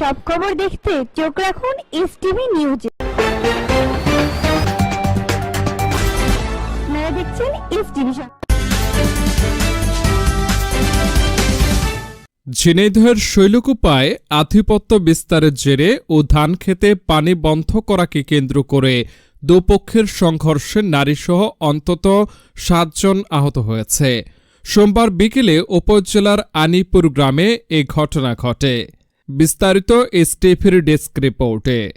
সব খবর দেখতে চোখ রাখুন এস টিভি নিউজে দেখছেন এস টিভি ঝিনাইদহের শৈলকুপায় আধিপত্য বিস্তারের জেরে ও ধান খেতে পানি বন্ধ করাকে কেন্দ্র করে দুপক্ষের সংঘর্ষে নারীসহ অন্তত সাতজন আহত হয়েছে। সোমবার বিকেলে উপজেলার আনিপুর গ্রামে এ ঘটনা ঘটে। বিস্তারিত এসটিভির ডেস্ক রিপোর্টে।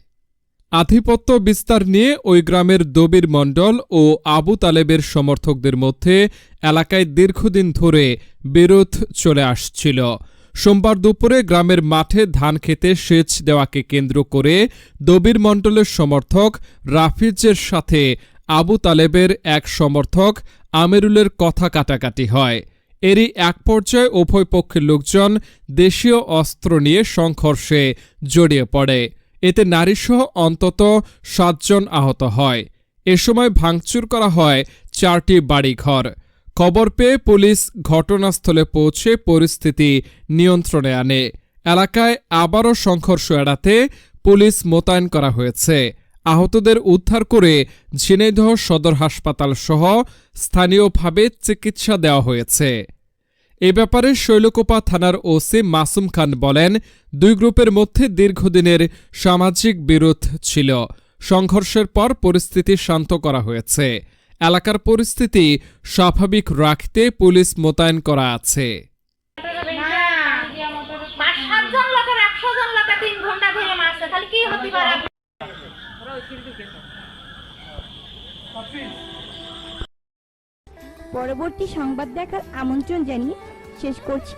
আধিপত্য বিস্তার নিয়ে ওই গ্রামের দবির মণ্ডল ও আবু তালেবের সমর্থকদের মধ্যে এলাকায় দীর্ঘদিন ধরে বিরোধ চলে আসছিল। সোমবার দুপুরে গ্রামের মাঠে ধান খেতে সেচ দেওয়াকে কেন্দ্র করে দবির মণ্ডলের সমর্থক রাফিজের সাথে আবু তালেবের এক সমর্থক আমিরুলের কথা কাটাকাটি হয়। এরই এক পর্যায়ে উভয় পক্ষের লোকজন দেশীয় অস্ত্র নিয়ে সংঘর্ষে জড়িয়ে পড়ে। এতে নারীসহ অন্তত সাতজন আহত হয়। এ সময় ভাঙচুর করা হয় চারটি বাড়িঘর। খবর পেয়ে পুলিশ ঘটনাস্থলে পৌঁছে পরিস্থিতি নিয়ন্ত্রণে আনে। এলাকায় আবারও সংঘর্ষ এড়াতে পুলিশ মোতায়েন করা হয়েছে। আহতদের উদ্ধার করে ঝিনাইদহ সদর হাসপাতাল সহ স্থানীয়ভাবে চিকিৎসা দেওয়া হয়েছে। এ ব্যাপারে শৈলকোপা থানার ওসি মাসুম খান বলেন, দুই গ্রুপের মধ্যে দীর্ঘদিনের সামাজিক বিরোধ ছিল। সংঘর্ষের পর পরিস্থিতি শান্ত করা হয়েছে। এলাকার পরিস্থিতি স্বাভাবিক রাখতে পুলিশ মোতায়েন করা আছে। পরবর্তী সংবাদ দেখার আমন্ত্রণ জানিয়ে শেষ করছি।